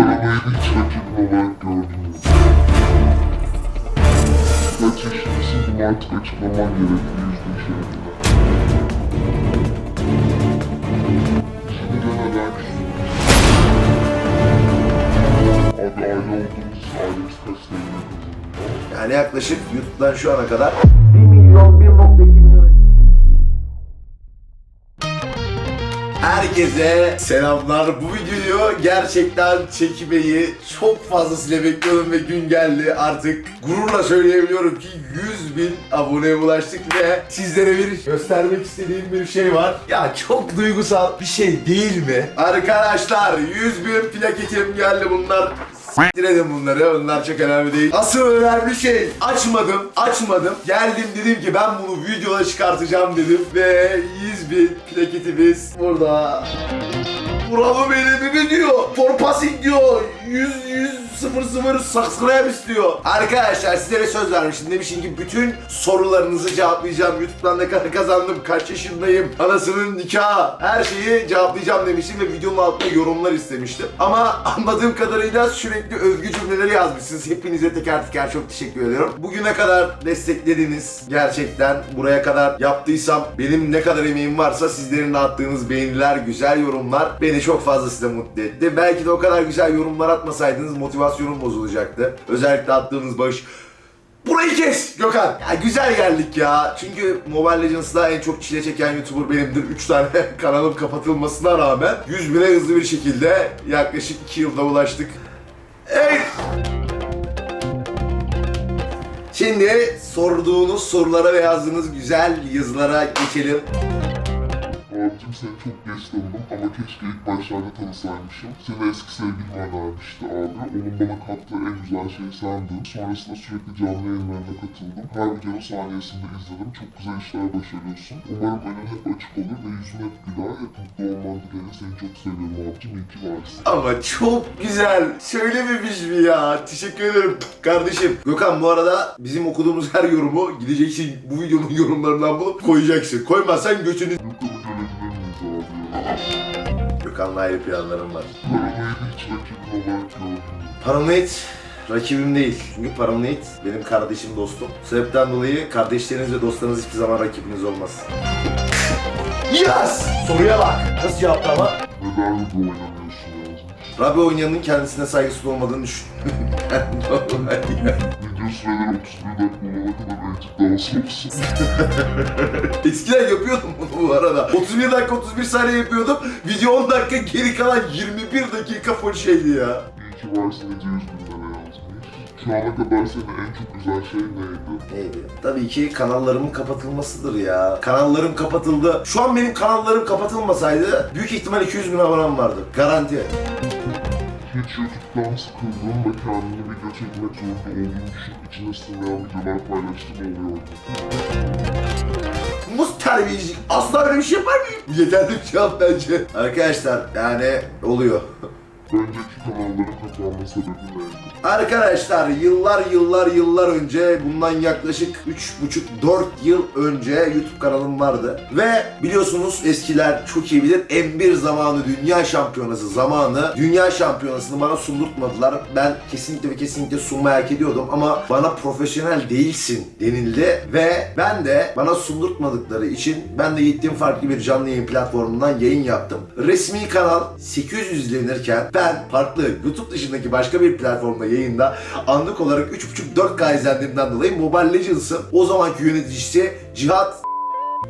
Karamayı hiç rakibin olarak gördünüz. Kaç yaşındasın bunu artık açıklaman gerekiyor yüzde şehrinde. Şimdi neden küstünüz? Abi aile olduğunuz senedir kazanıyor? Yani yaklaşık YouTube'dan şu ana kadar Herkese selamlar. Bu videoyu gerçekten çekmeyi çok fazlasıyla bekliyordum ve gün geldi. Artık gururla söyleyebiliyorum ki 100 bin aboneye ulaştık ve sizlere bir göstermek istediğim bir şey var. Ya çok duygusal bir şey değil mi? Arkadaşlar 100 bin plaketim geldi bunlar. Edin bunları. Onlar çok önemli değil. Asıl önemli şey açmadım. Açmadım. Geldim dedim ki ben bunu videoda çıkartacağım dedim. Ve 100 bin plaketimiz burada. Bravo benim diyor. For passing diyor. 100 100 0 0 subscribe istiyor. Arkadaşlar sizlere söz vermiştim. Demişim ki bütün sorularınızı cevaplayacağım. YouTube'dan ne kadar kazandım, kaç yaşındayım, anasının nikahı, her şeyi cevaplayacağım demiştim ve videonun altına yorumlar istemiştim. Ama anladığım kadarıyla sürekli övgü cümleleri yazmışsınız. Hepinize teker teker çok teşekkür ediyorum. Bugüne kadar desteklediniz. Gerçekten buraya kadar yaptıysam benim ne kadar emeğim varsa sizlerin attığınız beğeniler, güzel yorumlar beni çok fazla size mutlu etti. Belki de o kadar güzel yorumlar atmasaydınız motivasyonum bozulacaktı. Özellikle attığınız bağış Burayı kes Gökhan. Ya güzel geldik ya. Çünkü Mobile Legends'da en çok çile çeken YouTuber benimdir. 3 tane kanalım kapatılmasına rağmen 100 bine hızlı bir şekilde yaklaşık 2 yılda ulaştık. Evet. Şimdi sorduğunuz sorulara ve yazdığınız güzel yazılara geçelim. Abicim seni çok geç tanıdım ama keşke ilk başlarda tanısaymışım. Seni eski sevgilin önermişti abi. Onun bana kattığı en güzel şey sendin. Sonrasında sürekli canlı yayınlarına katıldım. Her videonun saniyesinde izledim. Çok güzel işler başarıyorsun. Umarım önün hep açık olur ve yüzün hep güler. Hep mutlu olman dileğiyle seni çok seviyorum abicim. İyi ki varsın. Ama çok güzel. Söylememiş mi ya? Teşekkür ederim kardeşim. Gökhan bu arada bizim okuduğumuz her yorumu gideceksin bu videonun yorumlarından bulup koyacaksın. Koymazsan götünü... Gökhan'la ayrı planlarım var. Paranoid rakibim değil. Çünkü Paranoid benim kardeşim, dostum. Bu sebepten dolayı kardeşleriniz ve dostlarınız hiçbir zaman rakibiniz olmaz. Yes! Soruya bak. Nasıl cevaptı ama? Neden Ruby oynamıyorsun. Rabbi oynayanın kendisine saygısız olmadığını düşünüyorum. Video süreleri 31 dakika olana kadar artık daha soğuksun. Eskiden yapıyordum bunu bu arada. 31 dakika 31 saniye yapıyordum. Video 10 dakika geri kalan 21 dakika full şeydi ya. İyi ki varsın Ece 100 bin lira yazmış. Şu ana kadar seni en çok güzel şey neydi? Neydi? Tabii ki kanallarımın kapatılmasıdır ya. Kanallarım kapatıldı. Şu an benim kanallarım kapatılmasaydı büyük ihtimal 200 bin abonem vardı. Garanti. YouTube'dan sıkıldığın ve kendini video çekmek zorunda olduğun düşünüp içine sığmayan videolar paylaştığın oluyordu. Muz terbiyecilik. Asla öyle bir şey yapar mıyım? Yeterli bir cevap bence. Arkadaşlar yani oluyor. Önceki kanalların kapanma sebebi neydi? Arkadaşlar yıllar yıllar yıllar önce bundan yaklaşık 3,5-4 yıl önce YouTube kanalım vardı. Ve biliyorsunuz eskiler çok iyi bilir M1 zamanı dünya şampiyonası zamanı dünya şampiyonasını bana sundurtmadılar. Ben kesinlikle ve kesinlikle sunmayı hak ediyordum ama bana profesyonel değilsin denildi ve ben de bana sundurtmadıkları için ben de gittiğim farklı bir canlı yayın platformundan yayın yaptım. Resmi kanal 800 izlenirken ben farklı YouTube dışındaki başka bir platformda yayında anlık olarak 3.5-4K izlendiğimden dolayı Mobile Legends'ın o zamanki yöneticisi Cihat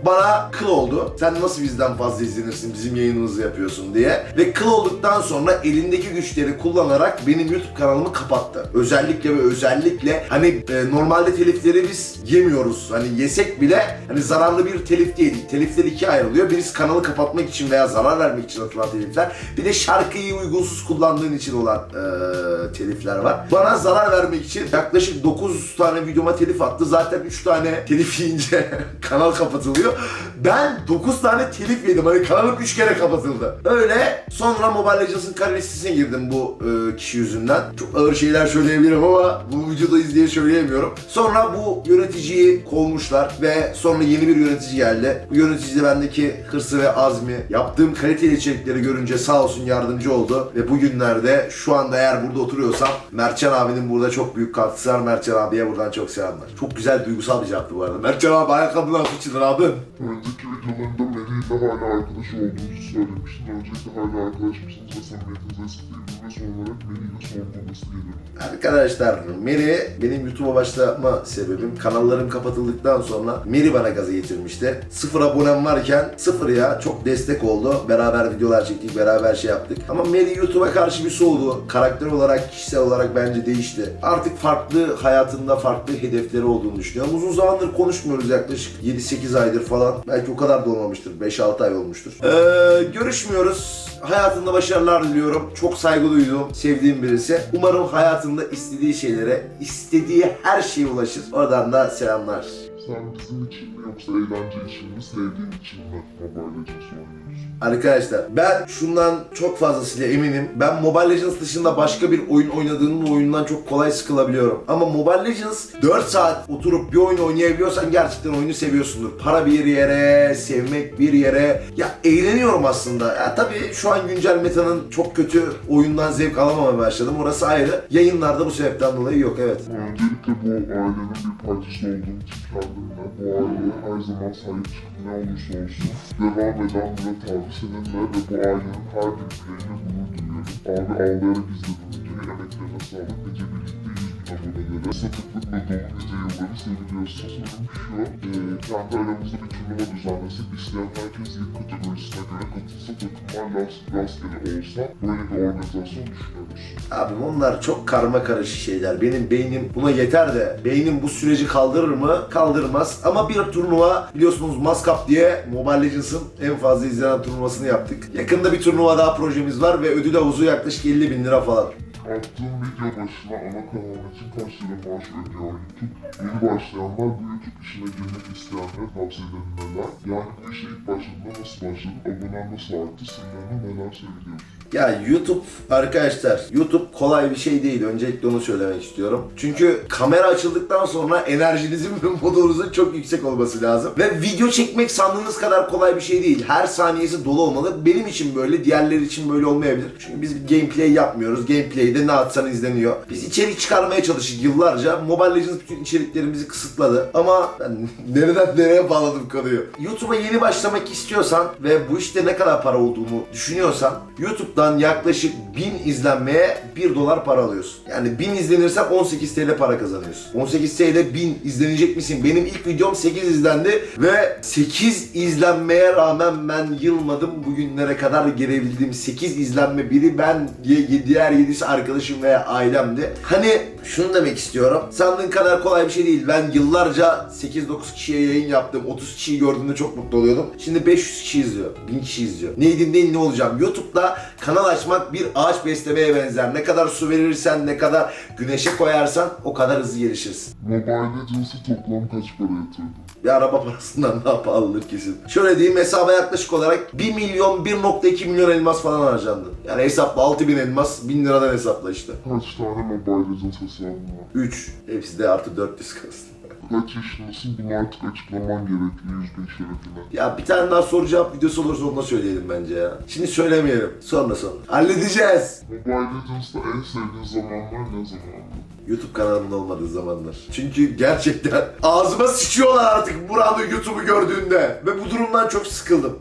bana kıl oldu. Sen nasıl bizden fazla izlenirsin, bizim yayınımızı yapıyorsun diye. Ve kıl olduktan sonra elindeki güçleri kullanarak benim YouTube kanalımı kapattı. Özellikle ve özellikle hani e, normalde telifleri biz yemiyoruz. Hani yesek bile hani zararlı bir telif değil. Telifler ikiye ayrılıyor. Birisi kanalı kapatmak için veya zarar vermek için atılan telifler. Bir de şarkıyı uygunsuz kullandığın için olan e, telifler var. Bana zarar vermek için yaklaşık 9 tane videoma telif attı. Zaten 3 tane telif yiyince kanal kapatıldı. Kapatılıyor. Ben 9 tane telif yedim. Hani kanalım 3 kere kapatıldı. Öyle sonra Mobile Legends'ın kare girdim bu e, kişi yüzünden. Çok ağır şeyler söyleyebilirim ama bu videoda izleye söyleyemiyorum. Sonra bu yöneticiyi kovmuşlar ve sonra yeni bir yönetici geldi. Bu yönetici de bendeki hırsı ve azmi, yaptığım kaliteli içerikleri görünce sağ olsun yardımcı oldu. Ve bugünlerde şu anda eğer burada oturuyorsam Mertcan abinin burada çok büyük katkısı var. Mertcan abiye buradan çok selamlar. Çok güzel duygusal bir cevaptı bu arada. Mertcan abi ayakkabını nasıl içilir abi? Önceki videolarında İle hala arkadaş olduğunuzu söylemiştin. Öncelikle hala arkadaş mısınız ve samimiyetiniz eski değil? Ve son olarak Melih'le sorgulaması geliyor. Arkadaşlar Meri benim YouTube'a başlama sebebim kanallarım kapatıldıktan sonra Meri bana gazı getirmişti. Sıfır abonem varken sıfır ya çok destek oldu. Beraber videolar çektik, beraber şey yaptık. Ama Meri YouTube'a karşı bir soğudu. Karakter olarak, kişisel olarak bence değişti. Artık farklı hayatında farklı hedefleri olduğunu düşünüyorum. Uzun zamandır konuşmuyoruz yaklaşık 7-8 aydır falan. Belki o kadar da olmamıştır. 5-6 ay olmuştur. Ee, görüşmüyoruz. Hayatında başarılar diliyorum. Çok saygı duyduğum, sevdiğim birisi. Umarım hayatında istediği şeylere, istediği her şeye ulaşır. Oradan da selamlar. Sen bizim için mi yoksa eğlence için mi, sevdiğin için mi Mobile Legends oynuyorsun? Arkadaşlar ben şundan çok fazlasıyla eminim. Ben Mobile Legends dışında başka bir oyun oynadığım oyundan çok kolay sıkılabiliyorum. Ama Mobile Legends 4 saat oturup bir oyun oynayabiliyorsan gerçekten oyunu seviyorsundur. Para bir yere, sevmek bir yere. Ya eğleniyorum aslında. Ya tabii şu an güncel metanın çok kötü oyundan zevk alamamaya başladım. Orası ayrı. Yayınlarda bu sebepten dolayı yok evet. Öncelikle bu ailenin bir parçası olduğum için kendimle bu aileye her zaman sahip çıkıp ne olursa olsun devam eden Murat abi seninle ve bu ailenin her bir bireyle gurur duyuyorum. Abi ağlayarak izledim videoyu. Emeklerine sağlık. Nice birlikte 100 bin abonelere sapıklıkla dolu nice yılları seviliyorsun. Sorum şu, e, kendi aramızda bir turnuva düzenlesek isteyen herkes lig kategorisine göre katılsa takımlar rast, rastgele olsa böyle bir organizasyon düşünüyoruz. Abi onlar çok karma karışık şeyler. Benim beynim buna yeter de beynim bu süreci kaldırır mı? Kaldırmaz. Ama bir turnuva biliyorsunuz Maskap diye Mobile Legends'ın en fazla izlenen turnuvasını yaptık. Yakında bir turnuva daha projemiz var ve ödül havuzu yaklaşık 50 bin lira falan. Attığım video başına ana kanalım için kaç lira maaş ödüyor YouTube? Yeni başlayanlar bu YouTube işine girmek isteyenler tavsiyelerim neler? Yani bu işe ilk başladığında nasıl başladın? Abonen nasıl arttı? Sınırlarına neler söylüyorsun? Ya YouTube arkadaşlar YouTube kolay bir şey değil. Öncelikle onu söylemek istiyorum. Çünkü kamera açıldıktan sonra enerjinizin ve modunuzun çok yüksek olması lazım. Ve video çekmek sandığınız kadar kolay bir şey değil. Her saniyesi dolu olmalı. Benim için böyle, diğerleri için böyle olmayabilir. Çünkü biz gameplay yapmıyoruz. Gameplay'de ne atsan izleniyor. Biz içerik çıkarmaya çalıştık yıllarca. Mobile Legends bütün içeriklerimizi kısıtladı. Ama ben nereden nereye bağladım konuyu. YouTube'a yeni başlamak istiyorsan ve bu işte ne kadar para olduğunu düşünüyorsan YouTube'dan yaklaşık 1000 izlenmeye 1 dolar para alıyorsun. Yani 1000 izlenirsen 18 TL para kazanıyorsun. 18 TL 1000 izlenecek misin? Benim ilk videom 8 izlendi ve 8 izlenmeye rağmen ben yılmadım. Bugünlere kadar gelebildiğim 8 izlenme biri ben ye- diğer 7'si arkadaşım veya ailemdi. Hani şunu demek istiyorum. Sandığın kadar kolay bir şey değil. Ben yıllarca 8-9 kişiye yayın yaptım. 30 kişiyi gördüğümde çok mutlu oluyordum. Şimdi 500 kişi izliyor. 1000 kişi izliyor. Neydim değil ne olacağım. YouTube'da kanal açmak bir ağaç beslemeye benzer. Ne kadar su verirsen, ne kadar güneşe koyarsan o kadar hızlı gelişirsin. Mobile Legends'a toplam kaç para yatırdın? Bir araba parasından daha pahalıdır kesin. Şöyle diyeyim hesaba yaklaşık olarak 1 milyon 1.2 milyon elmas falan harcandı. Yani hesapla 6000 elmas 1000 liradan hesapla işte. Kaç tane Mobile Legends hesabın var? 3. Hepsi de artı 400 kastı. Kaç yaşındasın? Bunu artık açıklaman gerekli 100 bin şerefine. Ya bir tane daha soru cevap videosu olursa onu da söyleyelim bence ya. Şimdi söylemeyelim. Sonra sonra. Halledeceğiz. Mobile Legends'ta en sevdiğin zamanlar ne zamandı? YouTube kanalımda olmadığı zamanlar. Çünkü gerçekten ağzıma sıçıyorlar artık burada YouTube'u gördüğünde. Ve bu durumdan çok sıkıldım.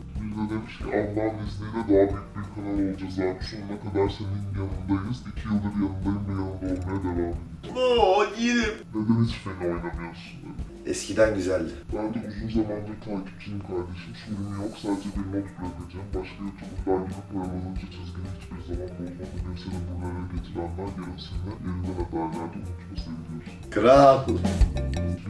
Allah'ın izniyle daha büyük bir kanal olacağız abi. Sonuna kadar senin yanındayız. İki yıldır yanındayım ve yanında olmaya devam edeceğim. Oo yerim. Neden hiç beni oynamıyorsun. Eskiden güzeldi. Ben de uzun zamandır takipçiyim kardeşim. Sorun yok. Sadece bir not bırakacağım. Başka YouTuber'lar gibi paramızınca çizgini hiçbir zaman bozmadı. Beni seni buralara getirenler gerisinde elinden ederlerdi. Unutma seviliyorsun. Kral.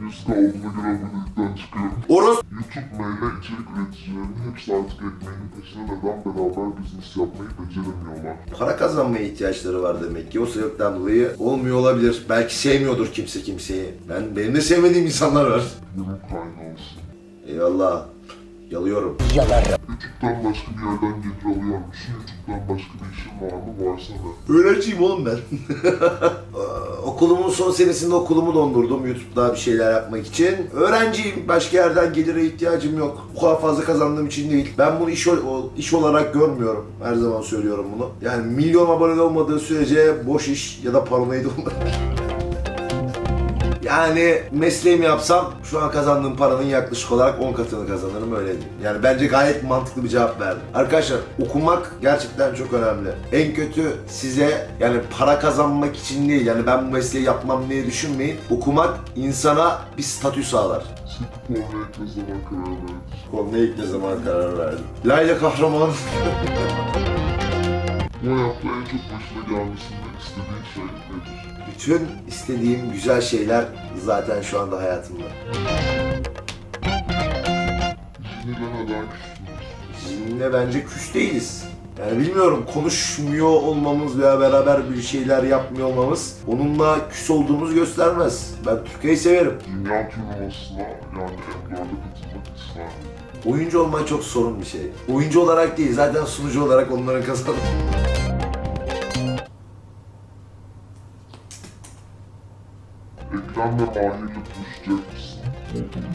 100 kaldığına göre abonelikten çıkıyorum. Oros YouTube maille içerik üreticilerinin hepsi artık ekmeğinin peşine neden beraber business yapmayı beceremiyorlar. para kazanmaya ihtiyaçları var demek ki. O sebepten dolayı olmuyor olabilir. Belki sevmiyordur kimse kimseyi. Ben benim de sevmediğim insanlar kaynağı olsun. Eyvallah. Yalıyorum. YouTube'dan başka bir yerden gelir alıyor musun? YouTube'dan başka bir işin var mı? Varsa ne? Öğrenciyim oğlum ben. Okulumun son senesinde okulumu dondurdum YouTube'da bir şeyler yapmak için. Öğrenciyim. Başka yerden gelire ihtiyacım yok. Bu kadar fazla kazandığım için değil. Ben bunu iş, iş olarak görmüyorum. Her zaman söylüyorum bunu. Yani milyon abone olmadığı sürece boş iş ya da paranoid olmadığı Yani mesleğimi yapsam şu an kazandığım paranın yaklaşık olarak 10 katını kazanırım öyle diyeyim. Yani bence gayet mantıklı bir cevap verdim. Arkadaşlar okumak gerçekten çok önemli. En kötü size yani para kazanmak için değil yani ben bu mesleği yapmam diye düşünmeyin. Okumak insana bir statü sağlar. Sıkı olmaya ne zaman karar verdin? Konuya ilk ne zaman karar verdim? Layla kahraman. Bu hayatta en çok başına gelmesini istediğin şey nedir? Bütün istediğim güzel şeyler zaten şu anda hayatımda. Yine neden? Sizinle bence küs değiliz. Yani bilmiyorum konuşmuyor olmamız veya beraber bir şeyler yapmıyor olmamız onunla küs olduğumuzu göstermez. Ben Türkiye'yi severim. Dünya turnuvasına yani M4'e katılmak ister miydin? Oyuncu olmak çok sorun bir şey. Oyuncu olarak değil zaten sunucu olarak onların kazanır. Ekrem'le Mahir'le buluşacak mısın?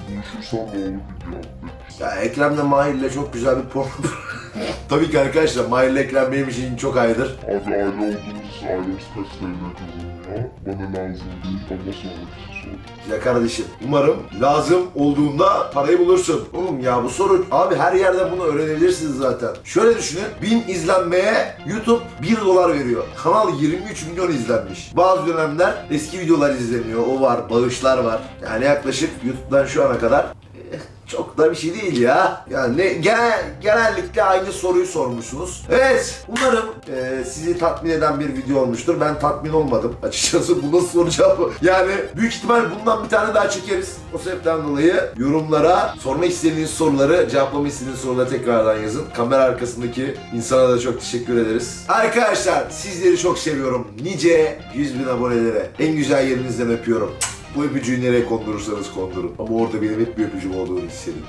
Buluşursan ne olur ver. Ya Ekrem'le Mahir'le çok güzel bir porno... Tabii ki arkadaşlar Mahir'le Ekrem benim için çok ayrıdır. Abi aile olduğumuz ailemiz kaç TL kazanıyor? Bana lazım değil ama sonraki soru. Ya kardeşim umarım lazım olduğunda parayı bulursun. Oğlum ya bu soru abi her yerde bunu öğrenebilirsiniz zaten. Şöyle düşünün 1000 izlenmeye YouTube 1 dolar veriyor. Kanal 23 milyon izlenmiş. Bazı dönemler eski videolar izleniyor. O var bağışlar var. Yani yaklaşık YouTube'dan şu ana kadar çok da bir şey değil ya. Yani ne, genel, genellikle aynı soruyu sormuşsunuz. Evet, umarım e, sizi tatmin eden bir video olmuştur. Ben tatmin olmadım açıkçası. Bu nasıl soru cevabı? Yani büyük ihtimal bundan bir tane daha çekeriz. O sebepten dolayı yorumlara sormak istediğiniz soruları, cevaplamak istediğiniz soruları tekrardan yazın. Kamera arkasındaki insana da çok teşekkür ederiz. Arkadaşlar sizleri çok seviyorum. Nice 100 bin abonelere. En güzel yerinizden öpüyorum. Bu öpücüğü nereye kondurursanız kondurun. Ama orada benim hep bir öpücüğüm olduğunu hissedin.